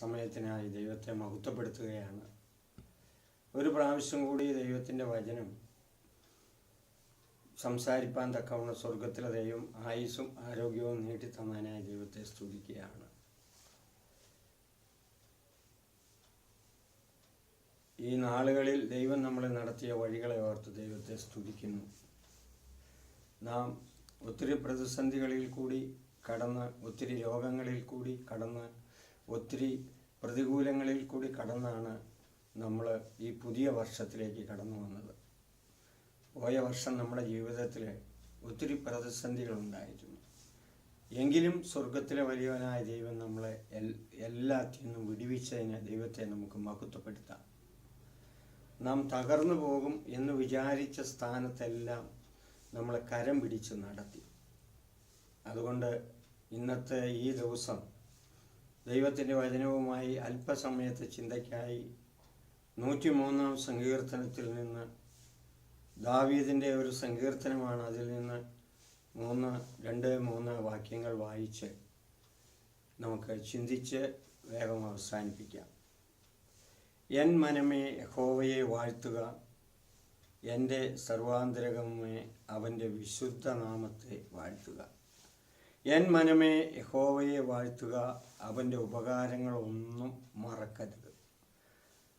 സമയത്തിനായി ദൈവത്തെ മഹത്വപ്പെടുത്തുകയാണ്. ഒരു പ്രാവശ്യം കൂടി ദൈവത്തിന്റെ വചനം സംസാരിപ്പാൻ തക്കവണ്ണം സ്വർഗത്തിലെ ദൈവം ആയുസ്സും ആരോഗ്യവും നീട്ടിത്തന്നാനായി ദൈവത്തെ സ്തുതിക്കുകയാണ്. ഈ നാളുകളിൽ ദൈവം നമ്മളെ നടത്തിയ വഴികളെ ഓർത്ത് ദൈവത്തെ സ്തുതിക്കുന്നു. നാം ഒത്തിരി പ്രതിസന്ധികളിൽ കൂടി കടന്ന് ഒത്തിരി രോഗങ്ങളിൽ കൂടി കടന്ന് ഒത്തിരി പ്രതികൂലങ്ങളിൽ കൂടി കടന്നാണ് നമ്മൾ ഈ പുതിയ വർഷത്തിലേക്ക് കടന്നു വന്നത്. പോയ വർഷം നമ്മുടെ ജീവിതത്തിൽ ഒത്തിരി പ്രതിസന്ധികളുണ്ടായിരുന്നു എങ്കിലും സ്വർഗത്തിലെ വലിയവനായ ദൈവം നമ്മളെ എൽ എല്ലാത്തിൽ നിന്നും വിടുവിച്ചതിന് ദൈവത്തെ നമുക്ക് മഹത്വപ്പെടുത്താം. നാം തകർന്നു പോകും എന്ന് വിചാരിച്ച സ്ഥാനത്തെല്ലാം നമ്മളെ കരം പിടിച്ച് നടത്തി. അതുകൊണ്ട് ഇന്നത്തെ ഈ ദിവസം ദൈവത്തിന്റെ വചനവുമായി അല്പസമയത്തെ ചിന്തയ്ക്കായി നൂറ്റിമൂന്നാം സങ്കീർത്തനത്തിൽ നിന്ന് ദാവീദിന്റെ ഒരു സങ്കീർത്തനമാണ് അതിൽ നിന്ന് മൂന്ന് രണ്ട് മൂന്ന് വാക്യങ്ങൾ വായിച്ച് നമുക്ക് ചിന്തിച്ച് വേഗം അവസാനിപ്പിക്കാം. എൻ മനമേ യഹോവയെ വാഴ്ത്തുക എന്റെ സർവാന്തരകമേ അവന്റെ വിശുദ്ധ നാമത്തെ വാഴ്ത്തുക. എൻ മനമേ യഹോവയെ വാഴ്ത്തുക അവന്റെ ഉപകാരങ്ങളൊന്നും മറക്കരുത്.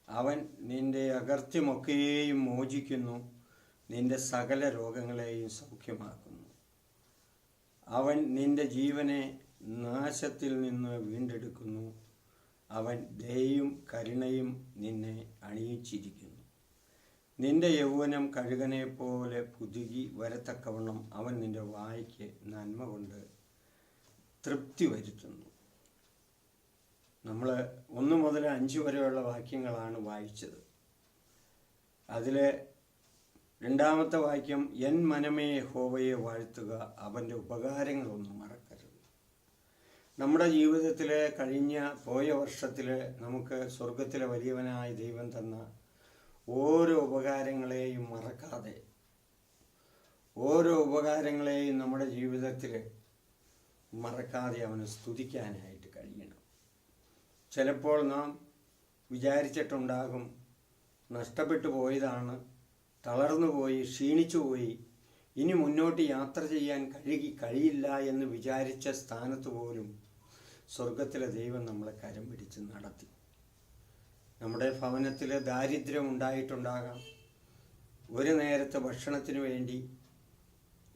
അവൻ നിന്റെ അകർത്യമൊക്കെയും മോചിക്കുന്നു നിന്റെ സകല രോഗങ്ങളെയും സൗഖ്യമാക്കുന്നു. അവൻ നിന്റെ ജീവനെ നാശത്തിൽ നിന്ന് വീണ്ടെടുക്കുന്നു അവൻ ദയയും കരുണയും നിന്നെ അണിയിച്ചിരിക്കുന്നു. നിന്റെ യൗവനം കഴുകനെ പോലെ പുതുകി വരത്തക്കവണ്ണം അവൻ നിന്റെ വായ്ക്ക് നന്മ കൊണ്ട് തൃപ്തി വരുത്തുന്നു. നമ്മൾ ഒന്ന് മുതൽ അഞ്ച് വരെയുള്ള വാക്യങ്ങളാണ് വായിച്ചത്. അതിലെ രണ്ടാമത്തെ വാക്യം എൻ മനമേ ഹോവയെ വാഴ്ത്തുക അവന്റെ ഉപകാരങ്ങളൊന്നും മറക്കരുത്. നമ്മുടെ ജീവിതത്തിലെ കഴിഞ്ഞ പോയ വർഷത്തിൽ നമുക്ക് സ്വർഗത്തിലെ വലിയവനായ ദൈവം തന്ന ഓരോ ഉപകാരങ്ങളെയും മറക്കാതെ ഓരോ ഉപകാരങ്ങളെയും നമ്മുടെ ജീവിതത്തിൽ മറക്കാതെ അവനെ സ്തുതിക്കാനായിട്ട് കഴിയണം. ചിലപ്പോൾ നാം വിചാരിച്ചിട്ടുണ്ടാകും നഷ്ടപ്പെട്ടു പോയതാണ് തളർന്നു പോയി ക്ഷീണിച്ചു പോയി ഇനി മുന്നോട്ട് യാത്ര ചെയ്യാൻ കഴുകി കഴിയില്ല എന്ന് വിചാരിച്ച സ്ഥാനത്ത് പോലും സ്വർഗത്തിലെ ദൈവം നമ്മളെ കരം പിടിച്ച് നടത്തി. നമ്മുടെ ഭവനത്തിൽ ദാരിദ്ര്യം ഉണ്ടായിട്ടുണ്ടാകാം. ഒരു നേരത്തെ ഭക്ഷണത്തിന് വേണ്ടി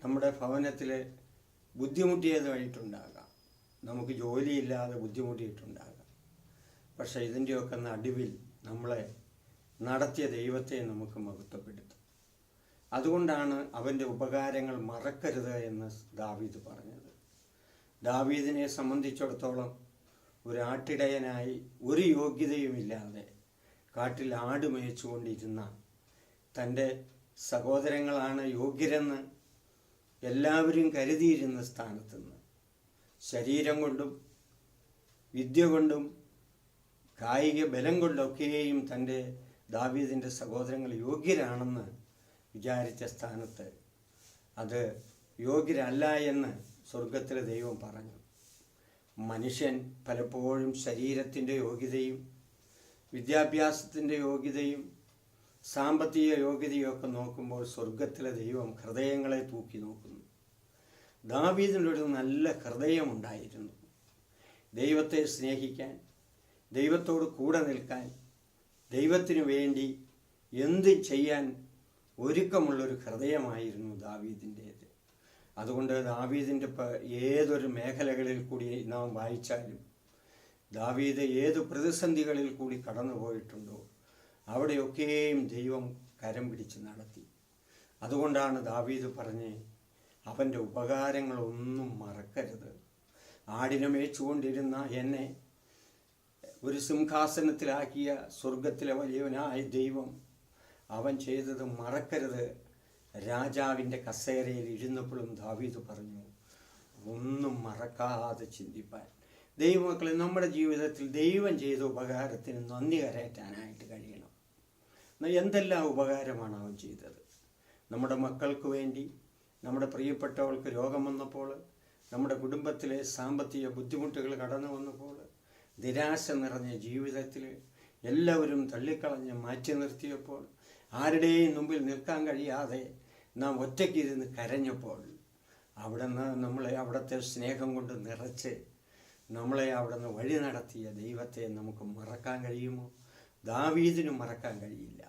നമ്മുടെ ഭവനത്തിൽ ബുദ്ധിമുട്ടിയതായിട്ടുണ്ടാകാം നമുക്ക് ജോലിയില്ലാതെ ബുദ്ധിമുട്ടിയിട്ടുണ്ടാകാം. പക്ഷേ ഇതിന്റെയൊക്കെ നടുവിൽ നമ്മളെ നടത്തിയ ദൈവത്തെ നമുക്ക് മഹത്വപ്പെടുത്തും. അതുകൊണ്ടാണ് അവന്റെ ഉപകാരങ്ങൾ മറക്കരുത് എന്ന് ദാവീദ് പറഞ്ഞത്. ദാവീദിനെ സംബന്ധിച്ചിടത്തോളം ഒരു ആട്ടിടയനായി ഒരു യോഗ്യതയുമില്ലാതെ കാട്ടിൽ ആട് മേയിച്ചുകൊണ്ടിരുന്ന തന്റെ സഹോദരങ്ങളാണ് യോഗ്യരെന്ന് എല്ലാവരും കരുതിയിരുന്ന സ്ഥാനത്ത് നിന്ന് ശരീരം കൊണ്ടും വിദ്യ കൊണ്ടും കായിക ബലം കൊണ്ടൊക്കെയും തന്റെ ദാവീദിന്റെ സഹോദരങ്ങൾ യോഗ്യരാണെന്ന് വിചാരിച്ച സ്ഥാനത്ത് അത് യോഗ്യരല്ല എന്ന് സ്വർഗത്തിലെ ദൈവം പറഞ്ഞു. മനുഷ്യൻ പലപ്പോഴും ശരീരത്തിന്റെ യോഗ്യതയും വിദ്യാഭ്യാസത്തിന്റെ യോഗ്യതയും സാമ്പത്തിക യോഗ്യതയൊക്കെ നോക്കുമ്പോൾ സ്വർഗത്തിലെ ദൈവം ഹൃദയങ്ങളെ തൂക്കി നോക്കുന്നു. ദാവീദിനൊരു നല്ല ഹൃദയമുണ്ടായിരുന്നു. ദൈവത്തെ സ്നേഹിക്കാൻ ദൈവത്തോട് കൂടെ നിൽക്കാൻ ദൈവത്തിനു വേണ്ടി എന്ത് ചെയ്യാൻ ഒരുക്കമുള്ളൊരു ഹൃദയമായിരുന്നു ദാവീദിന്റേത്. അതുകൊണ്ട് ദാവീദിന്റെ ഏതൊരു മേഖലകളിൽ കൂടി നാം വായിച്ചാലും ദാവീദ് ഏത് പ്രതിസന്ധികളിൽ കൂടി കടന്നു പോയിട്ടുണ്ടോ അവിടെയൊക്കെയും ദൈവം കരം പിടിച്ച് നടത്തി. അതുകൊണ്ടാണ് ദാവീദ് പറഞ്ഞ് അവന്റെ ഉപകാരങ്ങളൊന്നും മറക്കരുത്. ആടിനെ മേച്ചുകൊണ്ടിരുന്ന എന്നെ ഒരു സിംഹാസനത്തിലാക്കിയ സ്വർഗത്തിലെ വലിയവനായ ദൈവം അവൻ ചെയ്തത് മറക്കരുത്. രാജാവിന്റെ കസേരയിൽ ഇരുന്നപ്പോഴും ദാവീദ് പറഞ്ഞു ഒന്നും മറക്കാതെ ചിന്തിപ്പാൻ. ദൈവമക്കളെ നമ്മുടെ ജീവിതത്തിൽ ദൈവം ചെയ്ത ഉപകാരത്തിന് നന്ദി കരയറ്റാനായിട്ട് കഴിയണം. എന്തെല്ലാം ഉപകാരമാണ് അവൻ ചെയ്തത്? നമ്മുടെ മക്കൾക്ക് വേണ്ടി നമ്മുടെ പ്രിയപ്പെട്ടവൾക്ക് രോഗം വന്നപ്പോൾ നമ്മുടെ കുടുംബത്തിലെ സാമ്പത്തിക ബുദ്ധിമുട്ടുകൾ കടന്നു വന്നപ്പോൾ നിരാശ നിറഞ്ഞ ജീവിതത്തിൽ എല്ലാവരും തള്ളിക്കളഞ്ഞ് മാറ്റി നിർത്തിയപ്പോൾ ആരുടെയും മുമ്പിൽ നിൽക്കാൻ കഴിയാതെ നാം ഒറ്റയ്ക്ക് ഇരുന്ന് കരഞ്ഞപ്പോൾ അവിടെ നിന്ന് നമ്മളെ അവിടുത്തെ സ്നേഹം കൊണ്ട് നിറച്ച് നമ്മളെ അവിടെ നിന്ന് വഴി നടത്തിയ ദൈവത്തെ നമുക്ക് മറക്കാൻ കഴിയുമോ? ദാവീദിനും മറക്കാൻ കഴിയില്ല.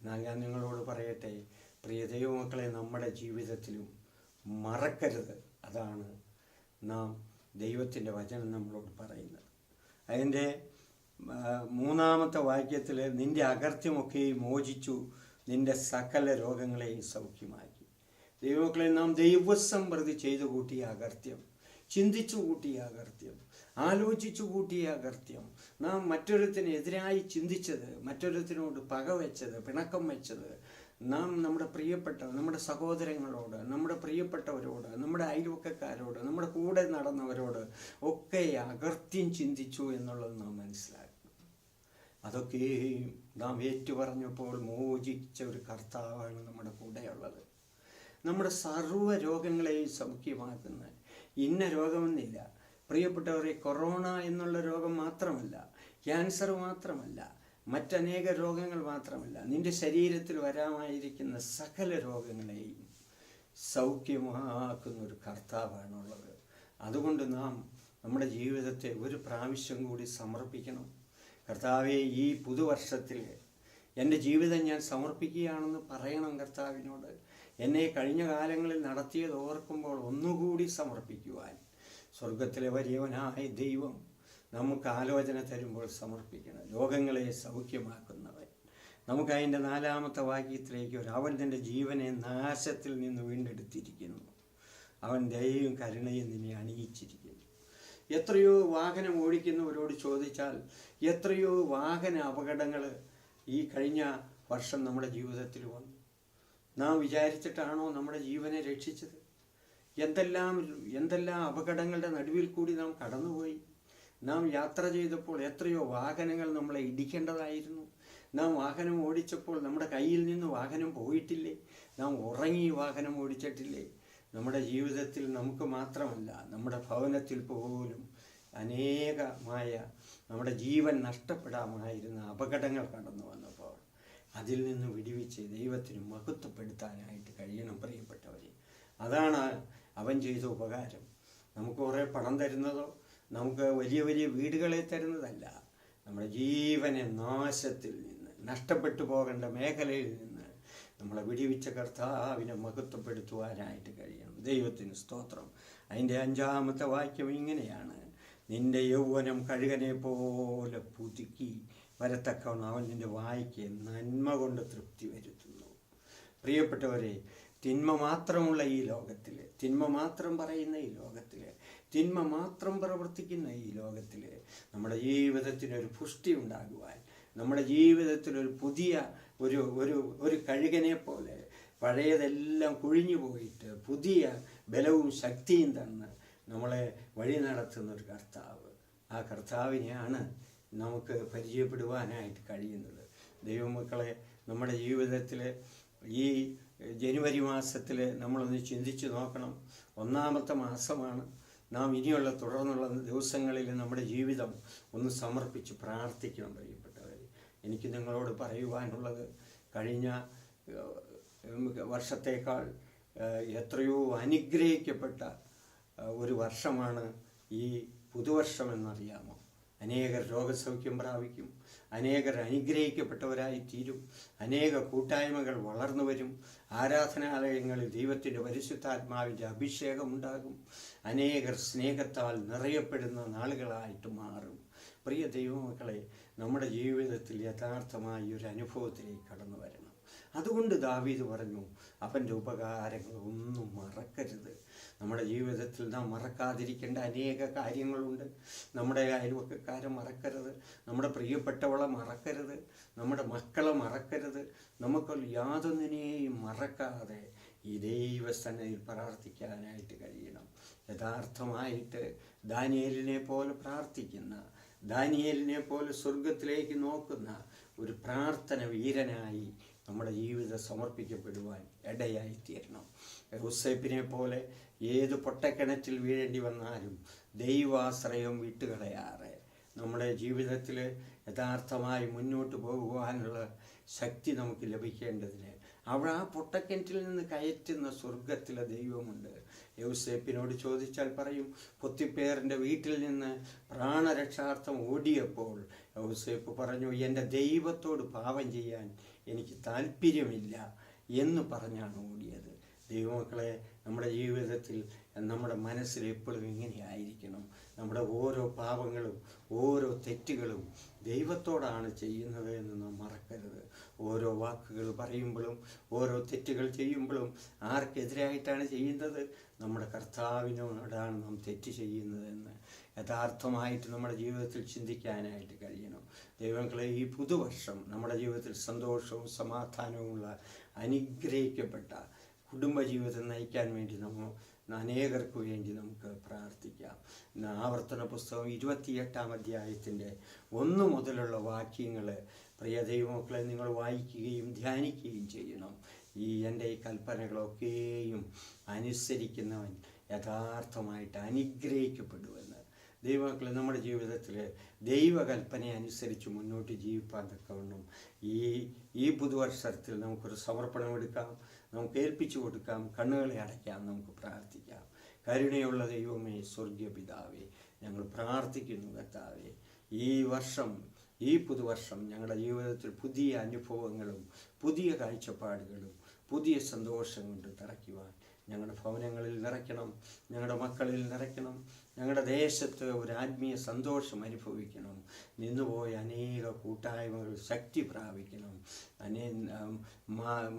എന്നാൽ ഞാൻ നിങ്ങളോട് പറയട്ടെ പ്രിയ ദൈവമക്കളെ നമ്മുടെ ജീവിതത്തിലും മറക്കരുത്. അതാണ് നാം ദൈവത്തിന്റെ വചനം നമ്മളോട് പറയുന്നത്. അതിന്റെ മൂന്നാമത്തെ വാക്യത്തിൽ നിന്റെ അകർത്യമൊക്കെയും മോചിച്ചു നിന്റെ സകല രോഗങ്ങളെയും സൗഖ്യമാക്കി. ദൈവമക്കളെ നാം ദൈവസമ്പ്രതി ചെയ്തു കൂട്ടിയ അകർത്യം ചിന്തിച്ചു കൂട്ടിയ അകർത്യം ആലോചിച്ചു കൂട്ടിയ അകർത്യം നാം മറ്റൊരുത്തിനെതിരായി ചിന്തിച്ചത് മറ്റൊരുത്തിനോട് പക വെച്ചത് പിണക്കം വെച്ചത് നാം നമ്മുടെ പ്രിയപ്പെട്ട നമ്മുടെ സഹോദരങ്ങളോട് നമ്മുടെ പ്രിയപ്പെട്ടവരോട് നമ്മുടെ അയൽവക്കക്കാരോട് നമ്മുടെ കൂടെ നടന്നവരോട് ഒക്കെ അകർത്യം ചിന്തിച്ചു എന്നുള്ളത് നാം മനസ്സിലാക്കണം. അതൊക്കെയും നാം ഏറ്റുപറഞ്ഞപ്പോൾ മോചിച്ച ഒരു കർത്താവാണ് നമ്മുടെ കൂടെയുള്ളത്. നമ്മുടെ സർവ രോഗങ്ങളെയും സൗഖ്യമാക്കുന്ന ഇന്ന രോഗമെന്നില്ല പ്രിയപ്പെട്ടവരെ കൊറോണ എന്നുള്ള രോഗം മാത്രമല്ല ക്യാൻസർ മാത്രമല്ല മറ്റനേക രോഗങ്ങൾ മാത്രമല്ല നിന്റെ ശരീരത്തിൽ വരാമായിരിക്കുന്ന സകല രോഗങ്ങളെയും സൗഖ്യമാക്കുന്ന ഒരു കർത്താവാണുള്ളത്. അതുകൊണ്ട് നാം നമ്മുടെ ജീവിതത്തെ ഒരു പ്രാവശ്യം കൂടി സമർപ്പിക്കണം. കർത്താവെ ഈ പുതുവർഷത്തിൽ എന്റെ ജീവിതം ഞാൻ സമർപ്പിക്കുകയാണെന്ന് പറയണം കർത്താവിനോട്. എന്നെ കഴിഞ്ഞ കാലങ്ങളിൽ നടത്തിയത് ഓർക്കുമ്പോൾ ഒന്നുകൂടി സമർപ്പിക്കുവാൻ. സ്വർഗത്തിലെ വലിയവനായ ദൈവം നമുക്ക് ആലോചന തരുമ്പോൾ സമർപ്പിക്കണം. ലോകങ്ങളെ സൗഖ്യമാക്കുന്നവൻ. നമുക്ക് അതിന്റെ നാലാമത്തെ വാക്യത്തിലേക്ക് ഒരു അവൻ തന്റെ ജീവനെ നാശത്തിൽ നിന്ന് വീണ്ടെടുത്തിരിക്കുന്നു. അവൻ ദയയും കരുണയും നിന്നെ അണിയിച്ചിരിക്കുന്നു. എത്രയോ വാഹനം ഓടിക്കുന്നവരോട് ചോദിച്ചാൽ എത്രയോ വാഹന അപകടങ്ങൾ ഈ കഴിഞ്ഞ വർഷം നമ്മുടെ ജീവിതത്തിൽ വന്നു. നാം വിചാരിച്ചിട്ടാണോ നമ്മുടെ ജീവനെ രക്ഷിച്ചത്? എന്തെല്ലാം എന്തെല്ലാം അപകടങ്ങളുടെ നടുവിൽ കൂടി നാം കടന്നുപോയി? നാം യാത്ര ചെയ്തപ്പോൾ എത്രയോ വാഹനങ്ങൾ നമ്മളെ ഇടിക്കേണ്ടതായിരുന്നു. നാം വാഹനം ഓടിച്ചപ്പോൾ നമ്മുടെ കയ്യിൽ നിന്ന് വാഹനം പോയിട്ടില്ലേ? നാം ഉറങ്ങി വാഹനം ഓടിച്ചിട്ടില്ലേ? നമ്മുടെ ജീവിതത്തിൽ നമുക്ക് മാത്രമല്ല നമ്മുടെ ഭവനത്തിൽ പോലും അനേകമായ നമ്മുടെ ജീവൻ നഷ്ടപ്പെടാമായിരുന്ന അപകടങ്ങൾ കടന്നു വന്നപ്പോൾ അതിൽ നിന്ന് വിടിവിച്ച് ദൈവത്തിന് മഹത്വപ്പെടുത്താനായിട്ട് കഴിയണം പ്രിയപ്പെട്ടവരെ. അതാണ് അവൻ ചെയ്ത ഉപകാരം. നമുക്ക് കുറേ പണം തരുന്നതോ നമുക്ക് വലിയ വലിയ വീടുകളെ തരുന്നതല്ല. നമ്മുടെ ജീവനെ നാശത്തിൽ നിന്ന് നഷ്ടപ്പെട്ടു പോകേണ്ട മേഖലയിൽ നിന്ന് നമ്മളെ വിടിവിച്ച കർത്താവിനെ മഹത്വപ്പെടുത്തുവാനായിട്ട് കഴിയണം. ദൈവത്തിന് സ്തോത്രം. അതിന്റെ അഞ്ചാമത്തെ വാക്യം ഇങ്ങനെയാണ്. നിന്റെ യൗവനം കഴുകനെ പോലെ പുതുക്കി വരത്തക്കവണ്ണം അവൻ നിന്റെ വായിക്ക് നന്മ കൊണ്ട് തൃപ്തി വരുത്തുന്നു. പ്രിയപ്പെട്ടവരെ തിന്മ മാത്രമുള്ള ഈ ലോകത്തിൽ തിന്മ മാത്രം പറയുന്ന ഈ ലോകത്തിൽ തിന്മ മാത്രം പ്രവർത്തിക്കുന്ന ഈ ലോകത്തിൽ നമ്മുടെ ജീവിതത്തിനൊരു പുഷ്ടി ഉണ്ടാകുവാൻ നമ്മുടെ ജീവിതത്തിൽ ഒരു പുതിയ ഒരു ഒരു ഒരു കഴുകനെ പോലെ പഴയതെല്ലാം കുഴിഞ്ഞു പോയിട്ട് പുതിയ ബലവും ശക്തിയും തന്ന് നമ്മളെ വഴി നടത്തുന്ന ഒരു കർത്താവ്. ആ കർത്താവിനെയാണ് നമുക്ക് പരിചയപ്പെടുവാനായിട്ട് കഴിയുന്നത്. ദൈവമക്കളെ നമ്മുടെ ജീവിതത്തിൽ ഈ ജനുവരി മാസത്തിൽ നമ്മളൊന്ന് ചിന്തിച്ച് നോക്കണം. ഒന്നാമത്തെ മാസമാണ്. നാം ഇനിയുള്ള തുടർന്നുള്ള ദിവസങ്ങളിൽ നമ്മുടെ ജീവിതം ഒന്ന് സമർപ്പിച്ച് പ്രാർത്ഥിക്കണം പ്രിയപ്പെട്ടവർ എനിക്ക് നിങ്ങളോട് പറയുവാനുള്ളത് കഴിഞ്ഞ വർഷത്തേക്കാൾ എത്രയോ അനുഗ്രഹിക്കപ്പെട്ട ഒരു വർഷമാണ് ഈ പുതുവർഷമെന്നറിയാമോ അനേകർ രോഗസൗഖ്യം പ്രാപിക്കും അനേകർ അനുഗ്രഹിക്കപ്പെട്ടവരായി തീരും. അനേക കൂട്ടായ്മകൾ വളർന്നു വരും. ആരാധനാലയങ്ങളിൽ ദൈവത്തിന്റെ പരിശുദ്ധാത്മാവിന്റെ അഭിഷേകമുണ്ടാകും. അനേകർ സ്നേഹത്താൽ നിറയപ്പെടുന്ന നാളുകളായിട്ട് മാറും. പ്രിയ ദൈവമക്കളെ നമ്മുടെ ജീവിതത്തിൽ യഥാർത്ഥമായ ഒരു അനുഭവത്തിലേക്ക് കടന്നു വരണം. അതുകൊണ്ട് ദാവീദ് പറഞ്ഞു അവന്റെ ഉപകാരങ്ങളൊന്നും മറക്കരുത്. നമ്മുടെ ജീവിതത്തിൽ നാം മറക്കാതിരിക്കേണ്ട അനേക കാര്യങ്ങളുണ്ട്. നമ്മുടെ അയൽവക്കക്കാരെ മറക്കരുത്. നമ്മുടെ പ്രിയപ്പെട്ടവളെ മറക്കരുത്. നമ്മുടെ മക്കളെ മറക്കരുത്. നമുക്ക് യാതൊന്നിനെയും മറക്കാതെ ഈ ദൈവസന്നയിൽ പ്രാർത്ഥിക്കാനായിട്ട് കഴിയണം. യഥാർത്ഥമായിട്ട് ദാനിയലിനെ പോലെ പ്രാർത്ഥിക്കുന്ന ദാനിയലിനെ പോലെ സ്വർഗത്തിലേക്ക് നോക്കുന്ന ഒരു പ്രാർത്ഥന വീരനായി നമ്മുടെ ജീവിതം സമർപ്പിക്കപ്പെടുവാൻ ഇടയായി തീരണം യൂസേപ്പിനെ പോലെ ഏത് പൊട്ടക്കിണറ്റിൽ വീഴേണ്ടി വന്നാലും ദൈവാശ്രയം വിട്ടുകളയാറെ. നമ്മുടെ ജീവിതത്തിൽ യഥാർത്ഥമായി മുന്നോട്ട് പോകുവാനുള്ള ശക്തി നമുക്ക് ലഭിക്കേണ്ടതിന് അവിടെ ആ പൊട്ടക്കിണറ്റിൽ നിന്ന് കയറ്റുന്ന സ്വർഗത്തിലെ ദൈവമുണ്ട്. യൗസേപ്പിനോട് ചോദിച്ചാൽ പറയും പൊത്തിപ്പേറിന്റെ വീട്ടിൽ നിന്ന് പ്രാണരക്ഷാർത്ഥം ഓടിയപ്പോൾ യൗസേപ്പ് പറഞ്ഞു എന്റെ ദൈവത്തോട് പാപം ചെയ്യാൻ എനിക്ക് താല്പര്യമില്ല എന്ന് പറഞ്ഞാണ് ഓടിയത്. ദൈവമക്കളെ നമ്മുടെ ജീവിതത്തിൽ നമ്മുടെ മനസ്സിൽ എപ്പോഴും ഇങ്ങനെയായിരിക്കണം. നമ്മുടെ ഓരോ പാപങ്ങളും ഓരോ തെറ്റുകളും ദൈവത്തോടാണ് ചെയ്യുന്നത് എന്ന് നാം മറക്കരുത്. ഓരോ വാക്കുകൾ പറയുമ്പോഴും ഓരോ തെറ്റുകൾ ചെയ്യുമ്പോഴും ആർക്കെതിരായിട്ടാണ് ചെയ്യുന്നത്? നമ്മുടെ കർത്താവിനോടാണ് നാം തെറ്റ് ചെയ്യുന്നതെന്ന് യഥാർത്ഥമായിട്ട് നമ്മുടെ ജീവിതത്തിൽ ചിന്തിക്കാനായിട്ട് കഴിയണം. ദൈവങ്ങളെ ഈ പുതുവർഷം നമ്മുടെ ജീവിതത്തിൽ സന്തോഷവും സമാധാനവുമുള്ള അനുഗ്രഹിക്കപ്പെട്ട കുടുംബജീവിതം നയിക്കാൻ വേണ്ടി നമ്മൾ അനേകർക്ക് വേണ്ടി നമുക്ക് പ്രാർത്ഥിക്കാം. ആവർത്തന പുസ്തകം ഇരുപത്തിയെട്ടാം അധ്യായത്തിന്റെ ഒന്ന് മുതലുള്ള വാക്യങ്ങൾ പ്രിയ ദൈവമക്കളെ നിങ്ങൾ വായിക്കുകയും ധ്യാനിക്കുകയും ചെയ്യണം. ഈ എന്റെ ഈ കൽപ്പനകളൊക്കെയും അനുസരിക്കുന്നവൻ യഥാർത്ഥമായിട്ട് അനുഗ്രഹിക്കപ്പെടുമെന്ന് ദൈവമക്കളെ നമ്മുടെ ജീവിതത്തിൽ ദൈവകൽപ്പന അനുസരിച്ച് മുന്നോട്ട് ജീവിപ്പാൻ തക്കവണ്ണം ഈ ഈ പുതുവർഷത്തിൽ നമുക്കൊരു സമർപ്പണം എടുക്കാം നമുക്ക് ഏൽപ്പിച്ചു കൊടുക്കാം കണ്ണുകളെ അടയ്ക്കാം നമുക്ക് പ്രാർത്ഥിക്കാം. കരുണയുള്ള ദൈവമേ സ്വർഗീയ പിതാവേ ഞങ്ങൾ പ്രാർത്ഥിക്കുന്നു കർത്താവേ. ഈ വർഷം ഈ പുതുവർഷം ഞങ്ങളുടെ ജീവിതത്തിൽ പുതിയ അനുഭവങ്ങളും പുതിയ കാഴ്ചപ്പാടുകളും പുതിയ സന്തോഷം കൊണ്ട് നിറയ്ക്കുവാൻ ഞങ്ങളുടെ ഭവനങ്ങളിൽ നിറയ്ക്കണം ഞങ്ങളുടെ മക്കളിൽ നിറയ്ക്കണം ഞങ്ങളുടെ ദേശത്ത് ഒരു ആത്മീയ സന്തോഷം അനുഭവിക്കണം നിന്നുപോയ അനേക കൂട്ടായ്മകൾ ശക്തി പ്രാപിക്കണം. അനേ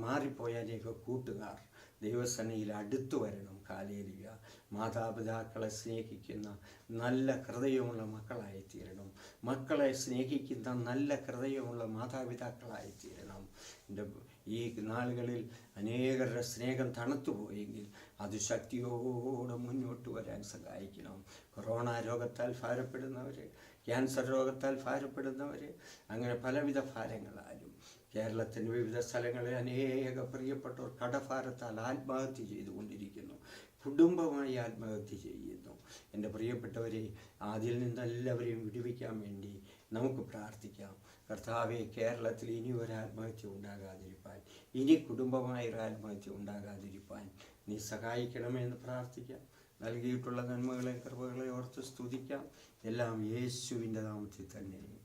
മാറിപ്പോയ അനേക കൂട്ടുകാർ ദൈവസനയിൽ അടുത്തു വരണം കാലേലിയ. മാതാപിതാക്കളെ സ്നേഹിക്കുന്ന നല്ല ഹൃദയമുള്ള മക്കളായി തീരണം മക്കളെ സ്നേഹിക്കുന്ന നല്ല ഹൃദയമുള്ള മാതാപിതാക്കളായി തീരണം എന്റെ ഈ നാളുകളിൽ അനേകരുടെ സ്നേഹം തണുത്തുപോയെങ്കിൽ അത് ശക്തിയോടെ മുന്നോട്ട് വരാൻ സഹായിക്കണം. കൊറോണ രോഗത്താൽ ഭാരപ്പെടുന്നവർ ക്യാൻസർ രോഗത്താൽ ഭാരപ്പെടുന്നവർ അങ്ങനെ പലവിധ ഭാരങ്ങളാലും. കേരളത്തിന്റെ വിവിധ സ്ഥലങ്ങളിൽ അനേക പ്രിയപ്പെട്ടവർ കടഭാരത്താൽ ആത്മഹത്യ ചെയ്തുകൊണ്ടിരിക്കുന്നു. കുടുംബമായി ആത്മഹത്യ ചെയ്യുന്നു. എന്റെ പ്രിയപ്പെട്ടവരെ അതിൽ നിന്നെല്ലാവരെയും വിടുവിക്കാൻ വേണ്ടി നമുക്ക് പ്രാർത്ഥിക്കാം. കർത്താവെ കേരളത്തിൽ ഇനി ഒരു ആത്മഹത്യ ഉണ്ടാകാതിരിപ്പാൻ ഇനി കുടുംബമായി ഒരു ആത്മഹത്യ ഉണ്ടാകാതിരിപ്പാൻ നീ സഹായിക്കണമെന്ന് പ്രാർത്ഥിക്കാം. നൽകിയിട്ടുള്ള നന്മകളെ കൃപകളെ ഓർത്ത് സ്തുതിക്കാം. എല്ലാം യേശുവിന്റെ നാമത്തിൽ തന്നെ.